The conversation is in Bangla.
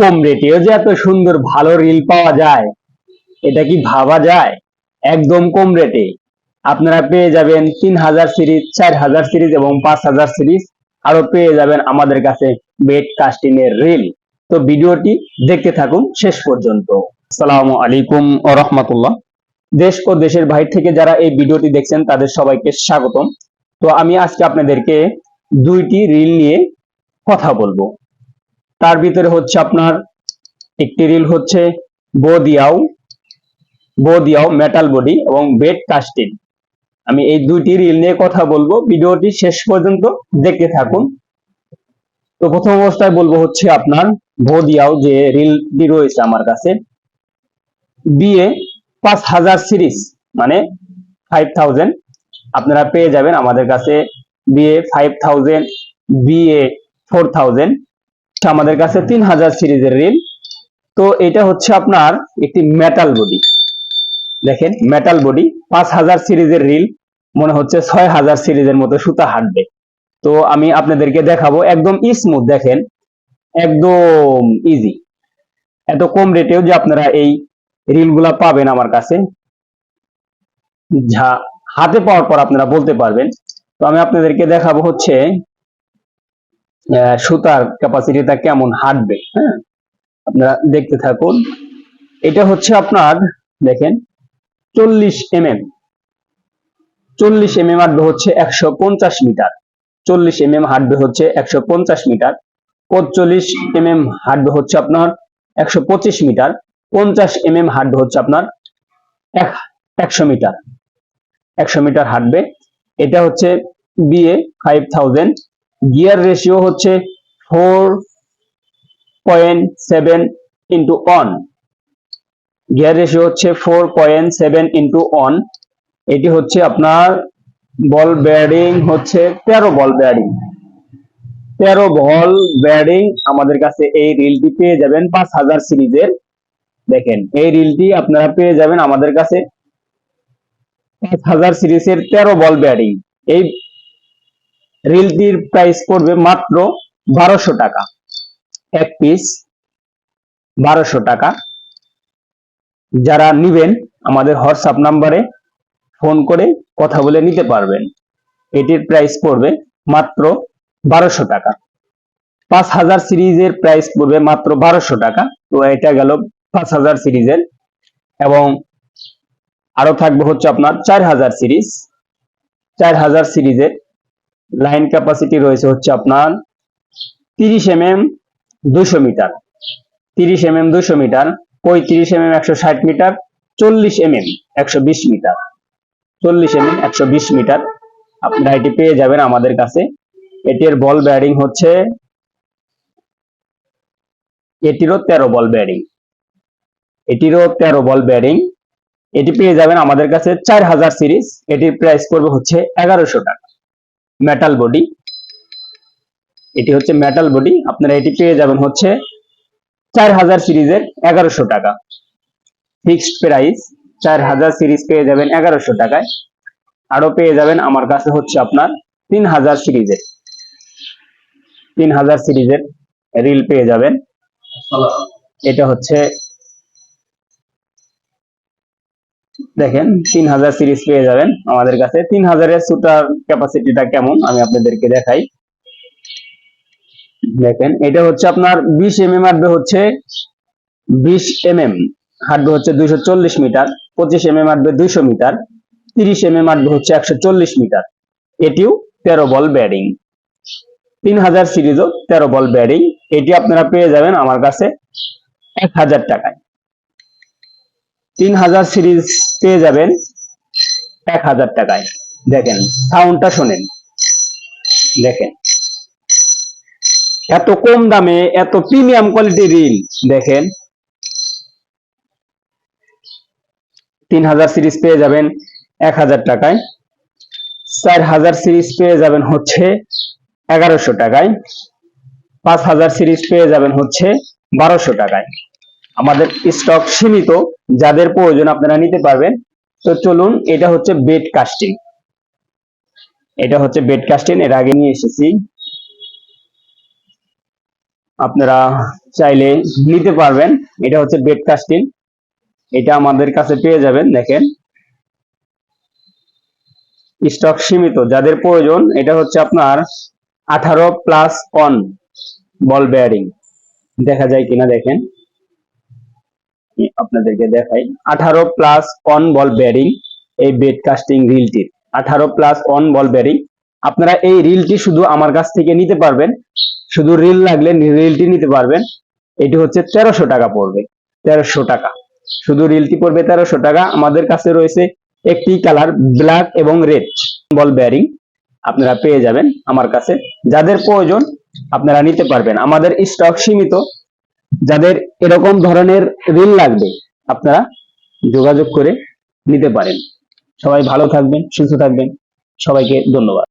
কম রেটেও যে এত সুন্দর ভালো রিল পাওয়া যায়, এটা কি ভাবা যায়? একদম কম রেটে আপনারা পেয়ে যাবেন তিন হাজার সিরিজ চার হাজার সিরিজ এবং পাঁচ হাজার সিরিজ আরও পেয়ে যাবেন আমাদের কাছে বেড কাস্টিং এর রিল তো ভিডিওটি দেখতে থাকুন শেষ পর্যন্ত। আসসালামু আলাইকুম ও রহমতুল্লাহ। দেশ ও দেশের বাইরে থেকে যারা এই ভিডিওটি দেখছেন, তাদের সবাইকে স্বাগতম। তো আমি আজকে আপনাদেরকে দুইটি রিল নিয়ে কথা বলব। তার ভিতরে হচ্ছে আপনার একটি রিল হচ্ছে বোদিয়াও বোদিয়াও মেটাল বডি এবং বেড কাস্টিং আমি এই দুইটি রিল নিয়ে কথা বলব। ভিডিওটি শেষ পর্যন্ত দেখতে থাকুন। তো প্রথম অবস্থায় বলব হচ্ছে আপনার বদিয়াও যে রিলটি রয়েছে আমার কাছে, বিয়ে পাঁচ হাজার সিরিজ মানে ফাইভ থাউজেন্ড আপনারা পেয়ে যাবেন আমাদের কাছে BA five thousand BA four thousand আমাদের কাছে তিন হাজার সিরিজের রিল তো এটা হচ্ছে আপনার একটি মেটাল বডি দেখেন মেটাল বডি পাঁচ হাজার সিরিজের রিল মনে হচ্ছে ছয় হাজার সিরিজের মতো সুতা হাঁটবে। তো আমি আপনাদেরকে দেখাবো, একদম স্মুথ দেখেন, একদম ইজি এত কম রেটেও যে আপনারা এই রিলগুলা পাবেন আমার কাছে। যা হাতে পাওয়ার পর আপনারা বলতে পারবেন। তো আমি আপনাদেরকে দেখাবো হচ্ছে সুতার ক্যাপাসিটিটা কেমন হাঁটবে হ্যাঁ? আপনারা দেখতে থাকুন। এটা হচ্ছে আপনার, দেখেন, চল্লিশ এম এম চল্লিশ এম এম হাঁটবে হচ্ছে একশো পঞ্চাশ মিটার। চল্লিশ এম এম হাঁটবে হচ্ছে একশো পঞ্চাশ মিটার। পঁচল্লিশ এম এম হাঁটবে হচ্ছে আপনার একশো পঁচিশ মিটার। পঞ্চাশ এম এম হাঁটবে হচ্ছে আপনার এক, একশো মিটার। একশো মিটার হাঁটবে। এটা হচ্ছে BA five thousand. Gear ratio হচ্ছে four point seven into one gear ratio হচ্ছে four point seven into one এটি হচ্ছে আপনার বল ব্যারিং হচ্ছে তেরো বল ব্যারিং তেরো বল ব্যারিং আমাদের কাছে এই রিলটি পেয়ে যাবেন পাঁচ হাজার সিরিজের। দেখেন, এই রিলটি আপনারা পেয়ে যাবেন আমাদের কাছে পাঁচ হাজার সিরিজের তেরো বল ব্যারিং এই রিলটির প্রাইস পড়বে মাত্র বারোশো টাকা। এক পিস বারোশো টাকা। যারা নিবেন, আমাদের হোয়াটসঅ্যাপ নাম্বারে ফোন করে কথা বলে নিতে পারবেন। এটির প্রাইস পড়বে মাত্র বারোশো টাকা। পাঁচ হাজার সিরিজের প্রাইস পড়বে মাত্র বারোশো টাকা। তো এটা গেল পাঁচ হাজার সিরিজের। এবং আরও থাকবে হচ্ছে আপনার চার হাজার সিরিজ। চার হাজার সিরিজের লাইন ক্যাপাসিটি রয়েছে হচ্ছে আপনার তিরিশ এম এম দুশো মিটার। তিরিশ এম এম দুশো মিটার, পঁয়ত্রিশ এম এম একশো ষাট মিটার, চল্লিশ এম এম একশো বিশ মিটার। চল্লিশ এম এম একশো বিশ মিটার। আপনারা এটি পেয়ে যাবেন আমাদের কাছে। এটির বল ব্যারিং হচ্ছে এটিরও তেরো বল ব্যারিং এটিরও তেরো বল ব্যারিং এটি পেয়ে যাবেন আমাদের কাছে চার হাজার সিরিজ। এটির প্রাইস পড়বে হচ্ছে এগারোশো টাকা। মেটাল বডি এটি হচ্ছে মেটাল বডি আপনারা এটি পেয়ে যাবেন হচ্ছে চার হাজার সিরিজের এগারোশো টাকা। ফিক্সড প্রাইস চার হাজার সিরিজ পেয়ে যাবেন এগারোশো টাকায়। আরও পেয়ে যাবেন আমার কাছে হচ্ছে আপনার তিন হাজার সিরিজের। তিন হাজার সিরিজের রিল পেয়ে যাবেন। এটা হচ্ছে দেখেন, তিন হাজার সিরিজ পেয়ে যাবেন আমাদের কাছে। তিন হাজারের সুটার ক্যাপাসিটিটা কেমন? আমি আপনাদেরকে দেখাই। দেখেন, এটা হচ্ছে আপনার বিশ এম এম হাঁটবে হচ্ছে বিশ এম এম হাঁটবে হচ্ছে দুইশো চল্লিশ মিটার, পঁচিশ এম এম হাঁটবে দুইশো মিটার, তিরিশ এম এম হাঁটবে হচ্ছে একশো চল্লিশ মিটার। এটিও তেরো বল ব্যারিং তিন হাজার সিরিজও তেরো বল ব্যারিং এটি আপনারা পেয়ে যাবেন আমার কাছে এক হাজার টাকায়। তিন হাজার সিরিজ পেয়ে যাবেন এক হাজার টাকায়। দেখেন সাউন্ডটা শোনেন। দেখেন। এত কম দামে, এত প্রিমিয়াম কোয়ালিটি রিল দেখেন। তিন হাজার সিরিজ পেয়ে যাবেন এক হাজার টাকায়। চার হাজার সিরিজ পেয়ে যাবেন হচ্ছে এগারোশো টাকায়। পাঁচ হাজার সিরিজ পেয়ে যাবেন হচ্ছে বারোশো টাকায়। আমাদের স্টক সীমিত। যাদের প্রয়োজন আপনারা নিতে পারবেন। তো চলুন, এটা হচ্ছে বেড কাস্টিং এটা হচ্ছে বেড কাস্টিং এর আগে নিয়ে এসেছি। আপনারা চাইলে নিতে পারবেন। এটা হচ্ছে বেড কাস্টিং এটা আমাদের কাছে পেয়ে যাবেন, দেখেন। স্টক সীমিত, যাদের প্রয়োজন, এটা হচ্ছে আপনার আঠারো প্লাস অন বল বেয়ারিং দেখা যায় কিনা, দেখেন। আপনাদেরকে দেখাই। আঠারো প্লাস অন বল বেয়ারিং এই বেড কাস্টিং রিলটির আঠারো প্লাস অন বল বেয়ারিং আপনারা এই রিলটি শুধু আমার কাছ থেকে নিতে পারবেন। শুধু রিল লাগলে রিলটি নিতে পারবেন। এটি হচ্ছে তেরোশো টাকা পড়বে। তেরোশো টাকা। শুধু রিলটি পড়বে তেরোশো টাকা। আমাদের কাছে রয়েছে একটি কালার ব্ল্যাক এবং রেড বল বেয়ারিং আপনারা পেয়ে যাবেন আমার কাছে। যাদের প্রয়োজন আপনারা নিতে পারবেন। আমাদের স্টক সীমিত। যাদের এরকম ধরনের ঋণ লাগবে, আপনারা যোগাযোগ করে নিতে পারেন। সবাই ভালো থাকবেন, সুস্থ থাকবেন। সবাইকে ধন্যবাদ।